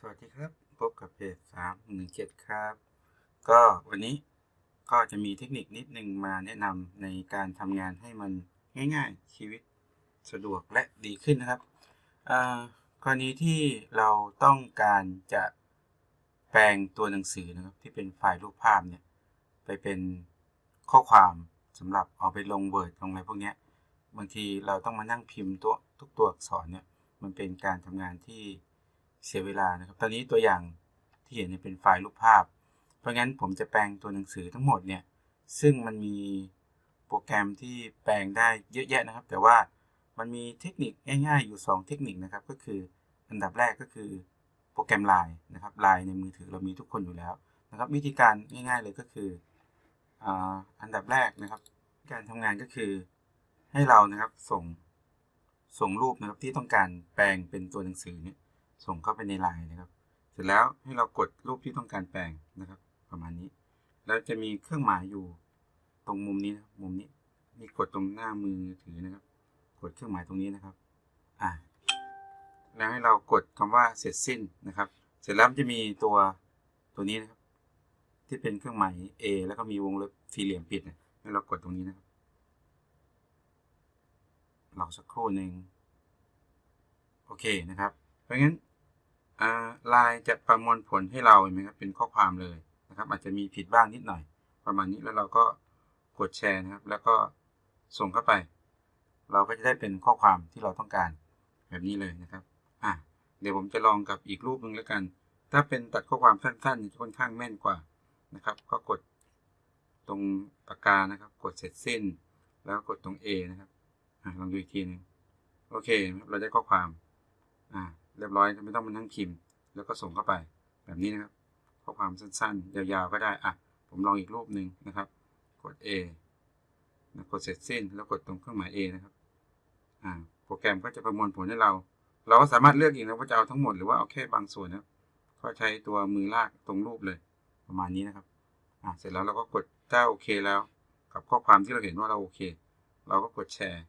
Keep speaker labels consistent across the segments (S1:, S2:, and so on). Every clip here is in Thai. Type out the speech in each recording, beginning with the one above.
S1: สวัสดีครับ พบกับเพจสามหนึ่งเจ็ดครับ ก็วันนี้ก็จะมีเทคนิคนิดนึงมาแนะนำในการทำงานให้มันง่าย ๆ ชีวิตสะดวกและดีขึ้นนะครับกรณีที่เราต้องการจะแปลงตัวหนังสือนะครับที่เป็นไฟล์รูปภาพเนี่ยไปเป็นข้อความสำหรับเอาไปลง Word ลงอะไรพวกนี้บางทีเราต้องมานั่งพิมพ์ตัวทุกตัวอักษรเนี่ยมันเป็นการทำงานที่ เสียเวลานะครับ ตอนนี้ตัวอย่างที่เห็นเนี่ยเป็นไฟล์รูปภาพ เพราะงั้นผมจะแปลงตัวหนังสือทั้งหมดเนี่ย ซึ่งมันมีโปรแกรมที่แปลงได้เยอะแยะนะครับ แต่ว่ามันมีเทคนิคง่ายๆ อยู่ 2 เทคนิคนะครับ ก็คืออันดับแรกก็คือโปรแกรม Line นะครับ Line ในมือถือเรามีทุกคนอยู่แล้วนะครับ วิธีการง่ายๆเลยก็คืออันดับแรกนะครับ การทำงานก็คือให้เรานะครับส่งส่งรูปนะครับที่ต้องการแปลงเป็นตัวหนังสือเนี่ย ส่งเข้าไปในไลน์นะครับ เสร็จแล้วให้เรากดรูปที่ต้องการแปลงนะครับ ประมาณนี้ แล้วจะมีเครื่องหมายอยู่ตรงมุมนี้นะครับมุมนี้มีกดตรงหน้ามือถือนะครับ กดเครื่องหมายตรงนี้นะครับ อ่าแล้วให้เรากดคำว่าเสร็จสิ้นนะครับ เสร็จแล้วจะมีตัวตัวนี้นะครับ ที่เป็นเครื่องหมาย A แล้วก็มีวงเล็บสี่เหลี่ยมปิดเนี่ยให้เรากดตรงนี้นะครับรอสักครู่หนึ่งโอเคนะครับ เพราะงั้น ไลน์จะประมวลผลให้เราเห็นไหมครับเป็นข้อความเลยนะครับ อาจจะมีผิดบ้างนิดหน่อย ประมาณนี้แล้วเราก็กดแชร์นะครับ แล้วก็ส่งเข้าไป เราก็จะได้เป็นข้อความที่เราต้องการแบบนี้เลยนะครับอะเดี๋ยวผมจะลองกับอีกรูปหนึ่งแล้วกัน ถ้าเป็นตัดข้อความสั้นๆจะค่อนข้างแม่นกว่านะครับ ก็กดตรงปากกานะครับ กดเสร็จสิ้น แล้วกดตรง A นะครับอลองดูอีกทีหนึงโอเคเราได้ข้อความอ่า เรียบร้อยไม่ต้องมานั่งพิมพ์ แล้วก็ส่งเข้าไปแบบนี้นะครับข้อความสั้นๆ ยาวๆ ก็ได้อะผมลองอีกรูปหนึ่งนะครับ กด A นะกดเสร็จสิ้นแล้วกดตรงเครื่องหมาย A นะครับอ่าโปรแกรมก็จะประมวลผลให้เรา เราก็สามารถเลือกเองนะว่าจะเอาทั้งหมดหรือว่าเอาแค่บางส่วนนะก็ใช้ตัวมือลากตรงรูปเลย ประมาณนี้นะครับอ่าเสร็จแล้วเราก็กดถ้าโอเคแล้ว กับข้อความที่เราเห็นว่าเราโอเค เราก็กดแชร์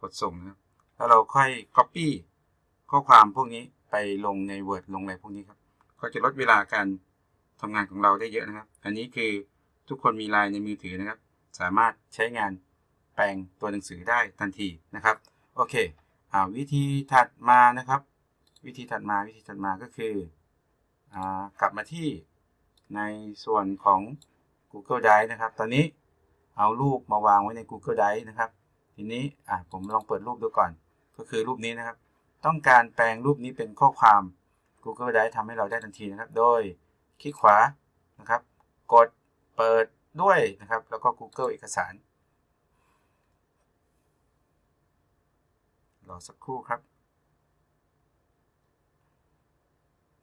S1: กดส่งนะครับแล้วเราค่อย Copy ข้อความพวกนี้ไปลงใน Word ลงอะไรพวกนี้ครับ ก็จะลดเวลาการทำงานของเราได้เยอะนะครับ อันนี้คือทุกคนมีไลน์ในมือถือนะครับ สามารถใช้งานแปลงตัวหนังสือได้ทันทีนะครับ โอเคอวิธีถัดมานะครับ วิธีถัดมาวิธีถัดมาก็คืออกลับมาที่ในส่วนของ Google Drive นะครับ ตอนนี้เอารูปมาวางไว้ใน Google Drive นะครับ ทีนี้ผมลองเปิดรูปดูก่อน ก็คือรูปนี้นะครับ ต้องการแปลงรูปนี้เป็นข้อความ Google Drive ทำให้เราได้ทันทีนะครับ โดยคลิกขวานะครับ กดเปิดด้วยนะครับ แล้วก็ Google เอกสารรอสักครู่ครับ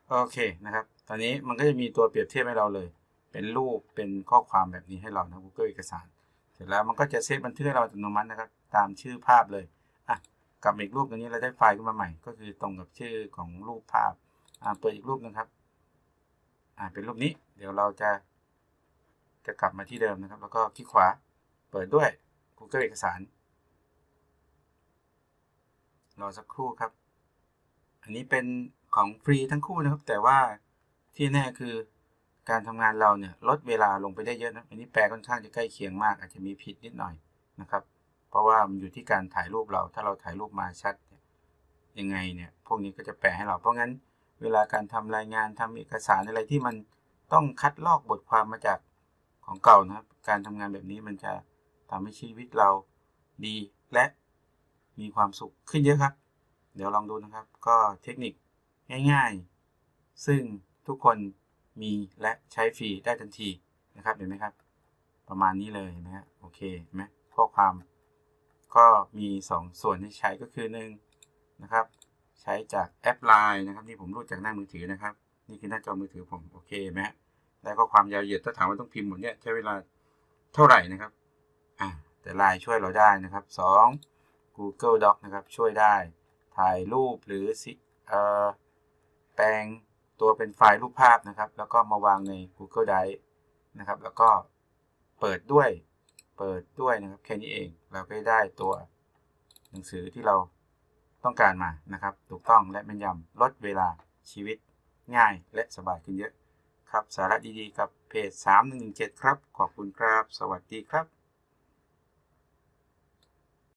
S1: โอเคนะครับ ตอนนี้มันก็จะมีตัวเปรียบเทียบให้เราเลย เป็นรูป เป็นข้อความแบบนี้ให้เรานะ Google เอกสาร เสร็จแล้วมันก็จะเซฟบันทึกให้เราอัตโนมัตินะครับ ตามชื่อภาพเลย อะ กลับอีกรูปตรงนี้เราได้ไฟล์ขึ้นมาใหม่ ก็คือตรงกับชื่อของรูปภาพอ่าเปิดอีกรูปนะครับอ่าเป็นรูปนี้ เดี๋ยวเราจะจะกลับมาที่เดิมนะครับ แล้วก็คลิกขวาเปิดด้วย Google เอกสารรอสักครู่ครับ อันนี้เป็นของฟรีทั้งคู่นะครับ แต่ว่าที่แน่คือการทำงานเราเนี่ยลดเวลาลงไปได้เยอะนะ อันนี้แปลค่อนข้างจะใกล้เคียงมาก อาจจะมีผิดนิดหน่อยนะครับ ราะว่ามันอยู่ที่การถ่ายรูปเรา ถ้าเราถ่ายรูปมาชัดยังไงเนี่ย พวกนี้ก็จะแปลให้เรา เพราะงั้น เวลาการทำรายงานทำเอกสารอะไรที่มันต้องคัดลอกบทความมาจากของเก่านะครับ การทำงานแบบนี้มันจะทำให้ชีวิตเราดีและมีความสุขขึ้นเยอะครับ เดี๋ยวลองดูนะครับ ก็เทคนิคง่าย ๆ ซึ่งทุกคนมีและใช้ฟรีได้ทันทีนะครับ เห็นไหมครับ ประมาณนี้เลยนะฮะ โอเคไหมข้อความ ก็มี 2 ส่วนที่ใช้ก็คือหนึ่งนะครับ ใช้จากแอป Line นะครับนี่ผมรูดจากหน้ามือถือนะครับ นี่คือหน้าจอมือถือผมโอเคไหมฮะแล้วก็ความยาวเหยียดถ้าถามว่าต้องพิมพ์หมดเนี่ยใช้เวลาเท่าไหร่นะครับอ่าแต่ Line ช่วยเราได้นะครับ 2 Google Doc นะครับช่วยได้ ถ่ายรูปหรือสิเอ่อแปลงตัวเป็นไฟล์รูปภาพนะครับ แล้วก็มาวางใน Google Drive นะครับ แล้วก็เปิดด้วย เปิดด้วยนะครับแค่นี้เองเราก็ได้ตัวหนังสือที่เราต้องการมานะครับ ถูกต้องและแม่นยำลดเวลาชีวิตง่ายและสบายขึ้นเยอะครับ สาระดีๆ กับเพจ 3117 ครับ ขอบคุณครับ สวัสดีครับ